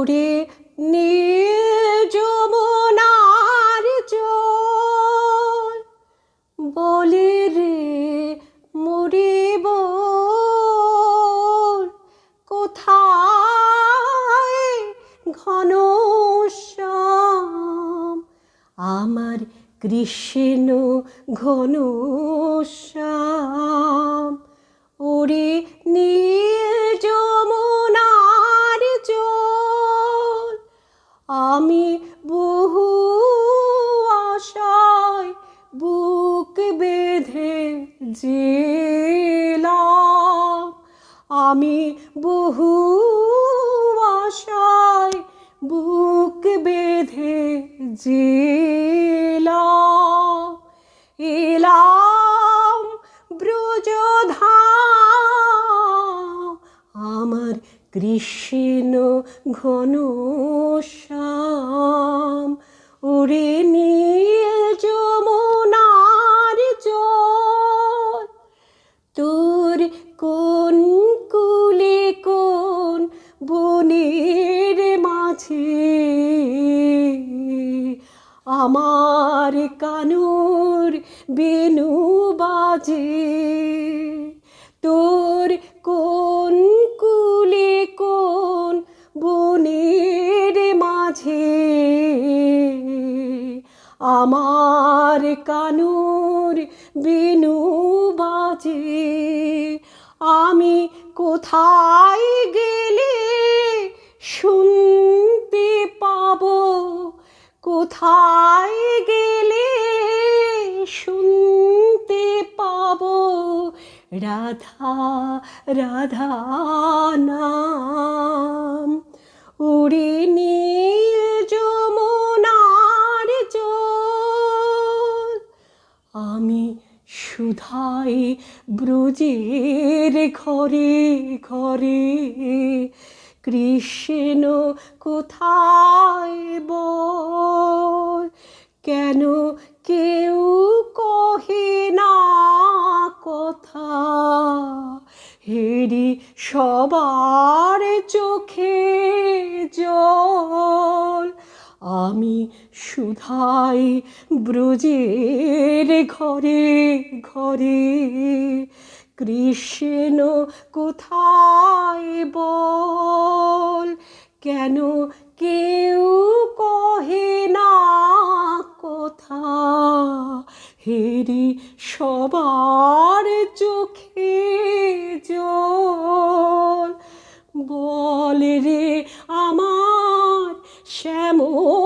ওরে নীল যমুনার জল বলে রে, মরিব। কোথায় ঘন আমার কৃষ্ণ ঘন শ্যাম। ওরে নীল জিলাম আমি বহু আশায় বুক বেঁধে জিলাম এলাম ব্রজধাম আমার কৃষ্ণ ঘন শ্যাম ওরে নীল আমার কানুর বেনু বাজে। তোর কোন কুলে কোন বনের মাঝে? আমার কানুর বেনু বাজে। আমি কোথায় গেলে রাধা রাধা নাম। উড়ে নীল যমুনার জল। আমি সুধাই ব্রজের ঘরে ঘরে। কৃষ্ণ কোথায় বল? কেন কেউ কহে সবার চোখে জল। আমি সুধাই ব্রজের ঘরে ঘরে, কৃষ্ণ কোথায় বল? কেন কেউ কহে না কথা? হেরি সবার চোখে বল রে আমার শ্যামল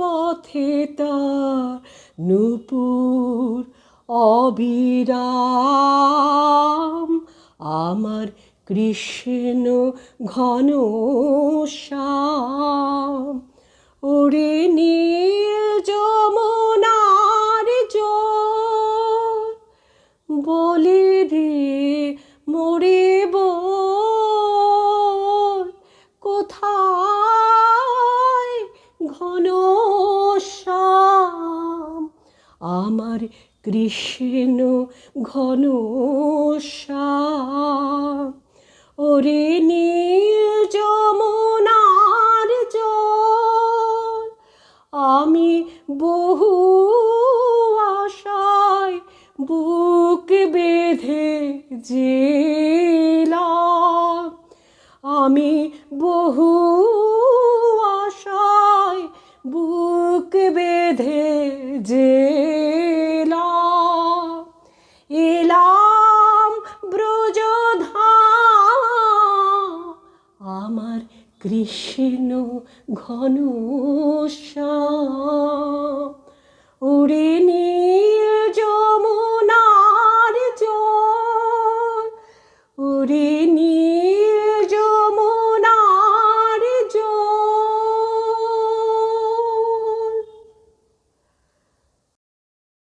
পথে তার নূপুর অবিরাম। আমার কৃষ্ণ ঘন শ্যাম। ওরে নীল যমুনার জল, বলে রে মরে কোথায় ঘন আমার কৃষ্ণ ঘন ওরে নীল যমুনার আমি বহু আশায় বুক বেঁধে জিলাম। আমি বহু আশায় বুক বেঁধে জেলাম। কৃষ্ণ ঘন